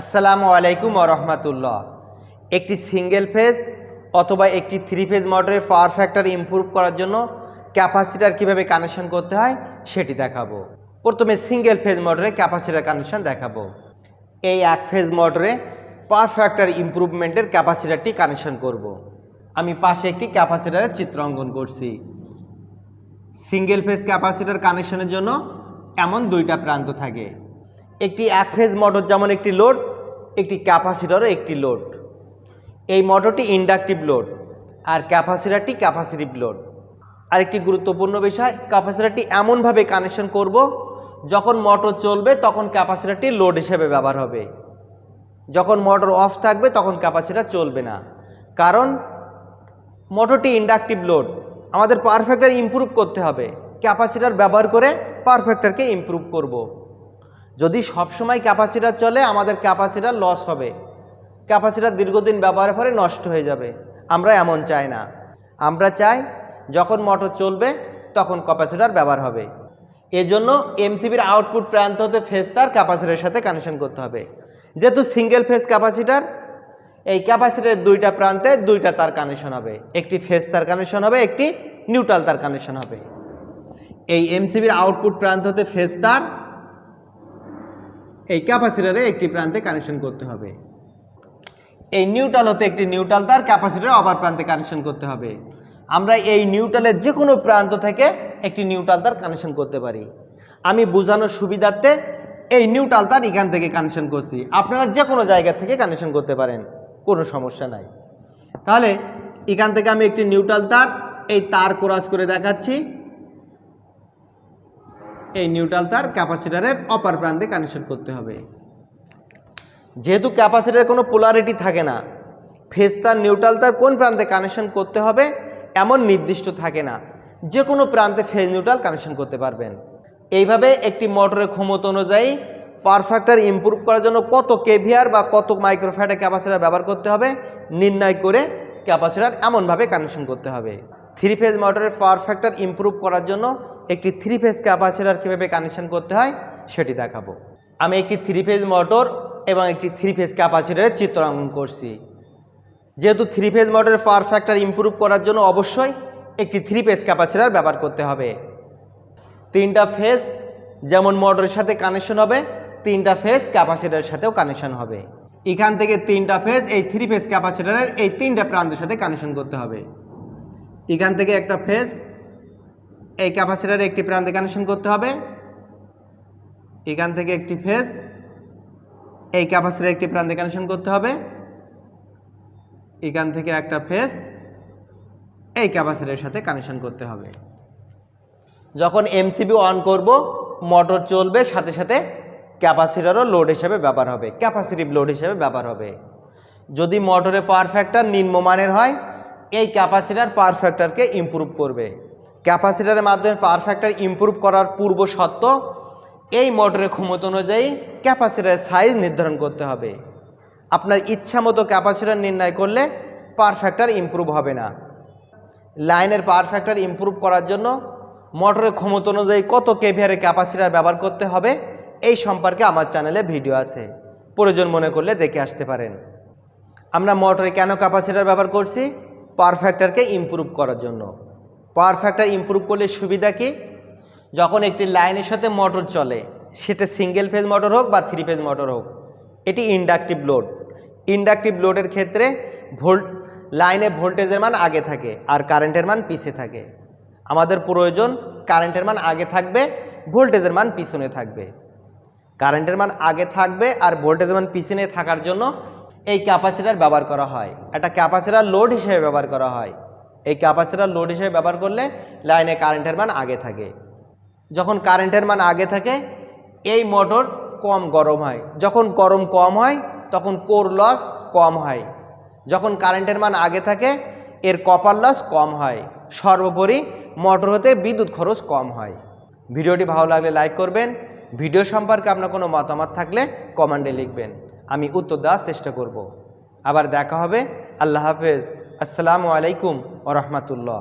আসসালামু আলাইকুম রহমতুল্লাহ। একটি সিঙ্গেল ফেজ অথবা একটি থ্রি ফেজ মোটরের পাওয়ার ফ্যাক্টর ইমপ্রুভ করার জন্য ক্যাপাসিটার কীভাবে কানেকশন করতে হয় সেটি দেখাবো। প্রথমে সিঙ্গেল ফেজ মোটরে ক্যাপাসিটার কানেকশন দেখাবো। এই এক ফেজ মোটরে পাওয়ার ফ্যাক্টর ইমপ্রুভমেন্টের ক্যাপাসিটারটি কানেকশন করব। আমি পাশে একটি ক্যাপাসিটারের চিত্র অঙ্কন করছি। সিঙ্গেল ফেজ ক্যাপাসিটার কানেকশনের জন্য এমন দুইটা প্রান্ত থাকে। একটি এক ফেজ মোটর যেমন একটি লোড, একটি ক্যাপাসিটরও একটি লোড। এই মোটরটি ইন্ডাকটিভ লোড আর ক্যাপাসিটারটি ক্যাপাসিটিভ লোড। আরেকটি গুরুত্বপূর্ণ বিষয়, ক্যাপাসিটারটি এমনভাবে কানেকশন করব, যখন মোটর চলবে তখন ক্যাপাসিটারটি লোড হিসেবে ব্যবহার হবে। যখন মোটর অফ থাকবে তখন ক্যাপাসিটার চলবে না। কারণ মোটরটি ইন্ডাকটিভ লোড, আমাদের পারফেক্টার ইমপ্রুভ করতে হবে। ক্যাপাসিটার ব্যবহার করে পারফেক্টারকে ইমপ্রুভ করব। যদি সবসময় ক্যাপাসিটার চলে, আমাদের ক্যাপাসিটার লস হবে। ক্যাপাসিটার দীর্ঘদিন ব্যবহারের পরে নষ্ট হয়ে যাবে। আমরা এমন চাই না। আমরা চাই, যখন মোটর চলবে, তখন ক্যাপাসিটার ব্যবহার হবে। এজন্য এমসিবির আউটপুট প্রান্ত হতে ফেজ তার ক্যাপাসিটারের সাথে কানেকশন করতে হবে। যেহেতু সিঙ্গেল ফেজ ক্যাপাসিটার এই ক্যাপাসিটারের দুইটা প্রান্তে দুইটা তার কানেকশন হবে। একটি ফেজ তার কানেকশন হবে, একটি নিউট্রাল তার কানেকশন হবে। এই এমসিবির আউটপুট প্রান্ত হতে ফেজ তার এই ক্যাপাসিটারে একটি প্রান্তে কানেকশন করতে হবে। এই নিউট্রাল হতে একটি নিউট্রাল তার ক্যাপাসিটার অপার প্রান্তে কানেকশন করতে হবে। আমরা এই নিউট্রালের যে কোনো প্রান্ত থেকে একটি নিউট্রাল তার কানেকশন করতে পারি। আমি বোঝানোর সুবিধার্থে এই নিউট্রাল তার এখান থেকে কানেকশন করছি। আপনারা যে কোনো জায়গা থেকে কানেকশন করতে পারেন, কোনো সমস্যা নাই। তাহলে এখান থেকে আমি একটি নিউট্রাল তার, এই তার কোরাজ করে দেখাচ্ছি। এই নিউট্রাল তার ক্যাপাসিটারের অপার প্রান্তে কানেকশন করতে হবে। যেহেতু ক্যাপাসিটারের কোনো পোলারিটি থাকে না ফেজ তার নিউট্রাল তার কোন প্রান্তে কানেকশন করতে হবে এমন নির্দিষ্ট থাকে না। যে কোনো প্রান্তে ফেজ নিউট্রাল কানেকশন করতে পারবেন। এইভাবে একটি মোটরের ক্ষমতা অনুযায়ী পারফেক্টার ইমপ্রুভ করার জন্য কত কেভিআর বা কত মাইক্রোফ্যাটের ক্যাপাসিটার ব্যবহার করতে হবে, নির্ণয় করে ক্যাপাসিটার এমনভাবে কানেকশন করতে হবে। থ্রি ফেজ মোটরের পাওয়ার ইমপ্রুভ করার জন্য একটি থ্রি ফেজ ক্যাপাসিটার কীভাবে কানেকশন করতে হয় সেটি দেখাবো। আমি একটি থ্রি ফেজ মোটর এবং একটি থ্রি ফেজ ক্যাপাসিটারের চিত্র অঙ্কন করছি। যেহেতু থ্রি ফেজ মোটরের পাওয়ার ফ্যাক্টর ইমপ্রুভ করার জন্য অবশ্যই একটি থ্রি ফেজ ক্যাপাসিটার ব্যবহার করতে হবে। তিনটা ফেজ যেমন মোটরের সাথে কানেকশন হবে, তিনটা ফেজ ক্যাপাসিটারের সাথেও কানেকশন হবে। এখান থেকে তিনটা ফেজ এই থ্রি ফেজ ক্যাপাসিটারের এই তিনটা প্রান্তের সাথে কানেকশন করতে হবে। এখান থেকে একটা ফেজ এই ক্যাপাসিটারে একটি প্রান্তে কানেকশন করতে হবে। এখান থেকে একটি ফেস এই ক্যাপাসিটার একটি প্রান্তে কানেকশন করতে হবে। এখান থেকে একটা ফেস এই ক্যাপাসিটারের সাথে কানেকশন করতে হবে। যখন এমসিবি অন করব মোটর চলবে, সাথে সাথে ক্যাপাসিটারও লোড হিসেবে ব্যবহার হবে। ক্যাপাসিটিভ লোড হিসেবে ব্যবহার হবে। যদি মোটরের পাওয়ার ফ্যাক্টর নিম্নমানের হয়, এই ক্যাপাসিটার পাওয়ার ফ্যাক্টরকে ইমপ্রুভ করবে। ক্যাপাসিটারের মাধ্যমে পাওয়ার ফ্যাক্টর ইমপ্রুভ করার পূর্ব শর্ত, এই মোটরের ক্ষমতা অনুযায়ী ক্যাপাসিটারের সাইজ নির্ধারণ করতে হবে। আপনার ইচ্ছা মতো ক্যাপাসিটার নির্ণয় করলে পাওয়ার ফ্যাক্টর ইমপ্রুভ হবে না। লাইনের পাওয়ার ফ্যাক্টর ইমপ্রুভ করার জন্য মোটরের ক্ষমতা অনুযায়ী কত কেভিয়ারের ক্যাপাসিটার ব্যবহার করতে হবে, এই সম্পর্কে আমার চ্যানেলে ভিডিও আছে। প্রয়োজন মনে করলে দেখে আসতে পারেন। আমরা মোটরে কেন ক্যাপাসিটার ব্যবহার করছি? পাওয়ার ফ্যাক্টরকে ইমপ্রুভ করার জন্য। পাওয়ার ফ্যাক্টর ইমপ্রুভ করলে সুবিধা কি? যখন একটি লাইনের সাথে মোটর চলে, সেটা সিঙ্গেল ফেজ মোটর হোক বা থ্রি ফেজ মোটর হোক, এটি ইন্ডাকটিভ লোড ইন্ডাকটিভ লোডের ক্ষেত্রে ভোল্ট লাইনে ভোল্টেজের মান আগে থাকে আর কারেন্টের মান পিছে থাকে। আমাদের প্রয়োজন কারেন্টের মান আগে থাকবে ভোল্টেজের মান পিছনে থাকবে। কারেন্টের মান আগে থাকবে আর ভোল্টেজের মান পিছনে থাকার জন্য এই ক্যাপাসিটার ব্যবহার করা হয়। একটা ক্যাপাসিটার লোড হিসেবে ব্যবহার করা হয়। এই ক্যাপাসিটার লোড হিসেবে ব্যবহার করলে লাইনে কারেন্টের মান আগে থাকে। যখন কারেন্টের মান আগে থাকে, এই মোটর কম গরম হয়। যখন গরম কম হয়, তখন কোর লস কম হয়। যখন কারেন্টের মান আগে থাকে, এর কপার লস কম হয়। সর্বোপরি মোটর হতে বিদ্যুৎ খরচ কম হয়। ভিডিওটি ভালো লাগলে লাইক করবেন। ভিডিও সম্পর্কে আপনার কোনো মতামত থাকলে কমেন্টে লিখবেন। আমি উত্তর দেওয়ার চেষ্টা করব। আবার দেখা হবে। আল্লাহ হাফেজ। আসসালামু আলাইকুম। ও রহমতুল্লাহ।